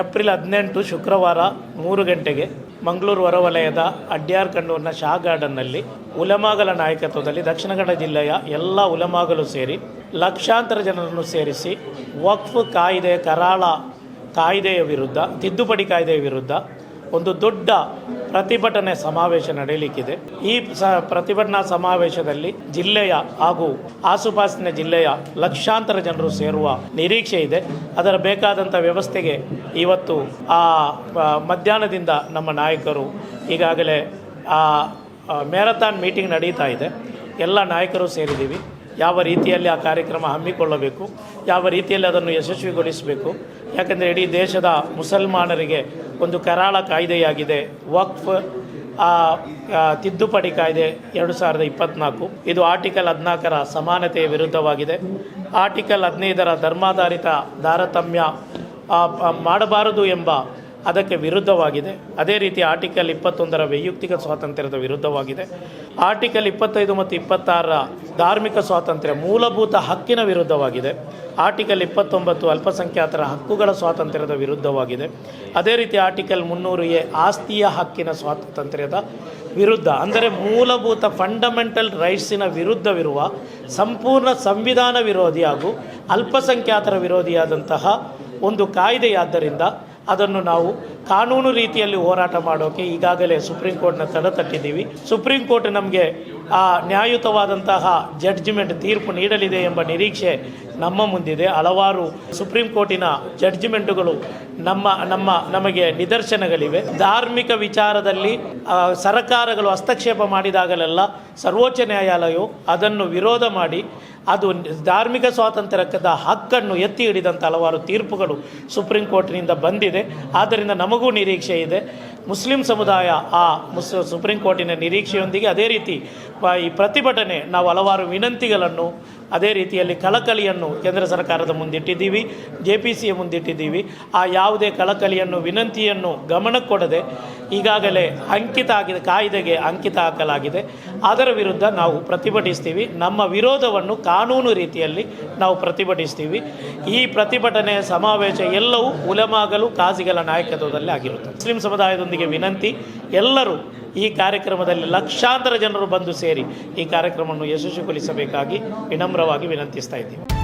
April ಹದಿನೆಂಟು ಶುಕ್ರವಾರ ಮೂರು ಗಂಟೆಗೆ ಮಂಗಳೂರು ಹೊರವಲಯದ ಅಡ್ಯಾರ್ ಕಣ್ಣೂರಿನ ಶಾ ಗಾರ್ಡನ್ನಲ್ಲಿ ಉಲಮಾಗಲ ನಾಯಕತ್ವದಲ್ಲಿ ದಕ್ಷಿಣ ಕನ್ನಡ ಜಿಲ್ಲೆಯ ಎಲ್ಲ ಉಲಮಾಗಲು ಸೇರಿ ಲಕ್ಷಾಂತರ ಜನರನ್ನು ಸೇರಿಸಿ ವಕ್ಫ್ ಕಾಯ್ದೆ ಕರಾಳ ಕಾಯ್ದೆಯ ವಿರುದ್ಧ, ತಿದ್ದುಪಡಿ ಕಾಯ್ದೆಯ ವಿರುದ್ಧ ಒಂದು ದೊಡ್ಡ ಪ್ರತಿಭಟನೆ ಸಮಾವೇಶ ನಡೆಯಲಿಕ್ಕಿದೆ ಈ ಪ್ರತಿಭಟನಾ ಸಮಾವೇಶದಲ್ಲಿ ಜಿಲ್ಲೆಯ ಹಾಗೂ ಆಸುಪಾಸಿನ ಜಿಲ್ಲೆಯ ಲಕ್ಷಾಂತರ ಜನರು ಸೇರುವ ನಿರೀಕ್ಷೆ ಇದೆ. ಅದರ ಬೇಕಾದಂಥ ವ್ಯವಸ್ಥೆಗೆ ಇವತ್ತು ಆ ಮಧ್ಯಾಹ್ನದಿಂದ ನಮ್ಮ ನಾಯಕರು ಈಗಾಗಲೇ ಆ, ಮ್ಯಾರಥಾನ್ ಮೀಟಿಂಗ್ ನಡೀತಾ ಇದೆ. ಎಲ್ಲ ನಾಯಕರು ಸೇರಿದ್ದೀವಿ. ಯಾವ ರೀತಿಯಲ್ಲಿ ಆ ಕಾರ್ಯಕ್ರಮ ಹಮ್ಮಿಕೊಳ್ಳಬೇಕು ಯಾವ ರೀತಿಯಲ್ಲಿ ಅದನ್ನು ಯಶಸ್ವಿಗೊಳಿಸಬೇಕು ಯಾಕಂದರೆ ಇಡೀ ದೇಶದ ಮುಸಲ್ಮಾನರಿಗೆ ಒಂದು ಕರಾಳ ಕಾಯ್ದೆಯಾಗಿದೆ. ವಕ್ಫ್ ತಿದ್ದುಪಡಿ ಕಾಯ್ದೆ ಎರಡು ಸಾವಿರದ ಇಪ್ಪತ್ತ್ನಾಲ್ಕು ಇದು ಆರ್ಟಿಕಲ್ ಹದಿನಾಲ್ಕರ ಸಮಾನತೆಯ ವಿರುದ್ಧವಾಗಿದೆ. ಆರ್ಟಿಕಲ್ ಹದಿನೈದರ ಧರ್ಮಾಧಾರಿತ ತಾರತಮ್ಯ ಮಾಡಬಾರದು ಎಂಬ ಅದಕ್ಕೆ ವಿರುದ್ಧವಾಗಿದೆ. ಅದೇ ರೀತಿ ಆರ್ಟಿಕಲ್ ಇಪ್ಪತ್ತೊಂದರ ವೈಯಕ್ತಿಕ ಸ್ವಾತಂತ್ರ್ಯದ ವಿರುದ್ಧವಾಗಿದೆ. ಆರ್ಟಿಕಲ್ ಇಪ್ಪತ್ತೈದು ಮತ್ತು ಇಪ್ಪತ್ತಾರರ ಧಾರ್ಮಿಕ ಸ್ವಾತಂತ್ರ್ಯ ಮೂಲಭೂತ ಹಕ್ಕಿನ ವಿರುದ್ಧವಾಗಿದೆ. ಆರ್ಟಿಕಲ್ ಇಪ್ಪತ್ತೊಂಬತ್ತು ಅಲ್ಪಸಂಖ್ಯಾತರ ಹಕ್ಕುಗಳ ಸ್ವಾತಂತ್ರ್ಯದ ವಿರುದ್ಧವಾಗಿದೆ. ಅದೇ ರೀತಿ ಆರ್ಟಿಕಲ್ ಮುನ್ನೂರು ಎ ಆಸ್ತಿಯ ಹಕ್ಕಿನ ಸ್ವಾತಂತ್ರ್ಯದ ವಿರುದ್ಧ, ಅಂದರೆ ಮೂಲಭೂತ ಫಂಡಮೆಂಟಲ್ ರೈಟ್ಸಿನ ವಿರುದ್ಧವಿರುವ ಸಂಪೂರ್ಣ ಸಂವಿಧಾನ ವಿರೋಧಿ ಹಾಗೂ ಅಲ್ಪಸಂಖ್ಯಾತರ ವಿರೋಧಿಯಾದಂತಹ ಒಂದು ಕಾಯ್ದೆಯಾದ್ದರಿಂದ ಅದನ್ನು ನಾವು ಕಾನೂನು ರೀತಿಯಲ್ಲಿ ಹೋರಾಟ ಮಾಡೋಕೆ ಈಗಾಗಲೇ ಸುಪ್ರೀಂ ಕೋರ್ಟ್ನ ತಡೆ ತಟ್ಟಿದ್ದೀವಿ. ಸುಪ್ರೀಂ ಕೋರ್ಟ್ ನಮಗೆ ಆ ನ್ಯಾಯಯುತವಾದಂತಹ ಜಡ್ಜ್ಮೆಂಟ್ ತೀರ್ಪು ನೀಡಲಿದೆ ಎಂಬ ನಿರೀಕ್ಷೆ ನಮ್ಮ ಮುಂದಿದೆ. ಹಲವಾರು ಸುಪ್ರೀಂ ಕೋರ್ಟಿನ ಜಡ್ಜ್ಮೆಂಟ್ಗಳು ನಮ್ಮ ನಮ್ಮ, ನಮಗೆ ನಿದರ್ಶನಗಳಿವೆ. ಧಾರ್ಮಿಕ ವಿಚಾರದಲ್ಲಿ ಸರಕಾರಗಳು ಹಸ್ತಕ್ಷೇಪ ಮಾಡಿದಾಗಲೆಲ್ಲ ಸರ್ವೋಚ್ಚ ನ್ಯಾಯಾಲಯವು ಅದನ್ನು ವಿರೋಧ ಮಾಡಿ, ಅದು ಧಾರ್ಮಿಕ ಸ್ವಾತಂತ್ರ್ಯದ ಹಕ್ಕನ್ನು ಎತ್ತಿ ಹಿಡಿದಂಥ ಹಲವಾರು ತೀರ್ಪುಗಳು ಸುಪ್ರೀಂ ಕೋರ್ಟ್ನಿಂದ ಬಂದಿದೆ. ಆದ್ದರಿಂದ ನಮಗೂ ನಿರೀಕ್ಷೆ ಇದೆ. ಮುಸ್ಲಿಂ ಸಮುದಾಯ ಆ ಮುಸ್ ಸುಪ್ರೀಂ ಕೋರ್ಟಿನ ನಿರೀಕ್ಷೆಯೊಂದಿಗೆ ಅದೇ ರೀತಿ ಈ ಪ್ರತಿಭಟನೆ ನಾವು ಹಲವಾರು ವಿನಂತಿಗಳನ್ನು ಅದೇ ರೀತಿಯಲ್ಲಿ ಕಳಕಳಿಯನ್ನು ಕೇಂದ್ರ ಸರ್ಕಾರದ ಮುಂದಿಟ್ಟಿದ್ದೀವಿ, ಜೆ ಪಿ ಸಿಯ ಮುಂದಿಟ್ಟಿದ್ದೀವಿ. ಆ ಯಾವುದೇ ಕಳಕಳಿಯನ್ನು, ವಿನಂತಿಯನ್ನು ಗಮನಕ್ಕೆ ಕೊಡದೆ ಈಗಾಗಲೇ ಅಂಕಿತ ಆಗಿದೆ, ಕಾಯ್ದೆಗೆ ಅಂಕಿತ ಹಾಕಲಾಗಿದೆ. ಅದರ ವಿರುದ್ಧ ನಾವು ಪ್ರತಿಭಟಿಸ್ತೀವಿ. ನಮ್ಮ ವಿರೋಧವನ್ನು ಕಾನೂನು ರೀತಿಯಲ್ಲಿ ನಾವು ಪ್ರತಿಭಟಿಸ್ತೀವಿ. ಈ ಪ್ರತಿಭಟನೆ, ಸಮಾವೇಶ ಎಲ್ಲವೂ ಉಲಮಾಗಲು ಕಾಜಿಗಳ ನಾಯಕತ್ವದಲ್ಲಿ ಆಗಿರುತ್ತದೆ. ಮುಸ್ಲಿಂ ಸಮುದಾಯದೊಂದಿಗೆ ವಿನಂತಿ, ಎಲ್ಲರೂ ಈ ಕಾರ್ಯಕ್ರಮದಲ್ಲಿ ಲಕ್ಷಾಂತರ ಜನರು ಬಂದು ಸೇರಿ ಈ ಕಾರ್ಯಕ್ರಮವನ್ನು ಯಶಸ್ವಿಗೊಳಿಸಬೇಕಾಗಿ ವಿನಮ್ರವಾಗಿ ವಿನಂತಿಸ್ತಾ ಇದ್ದೀವಿ.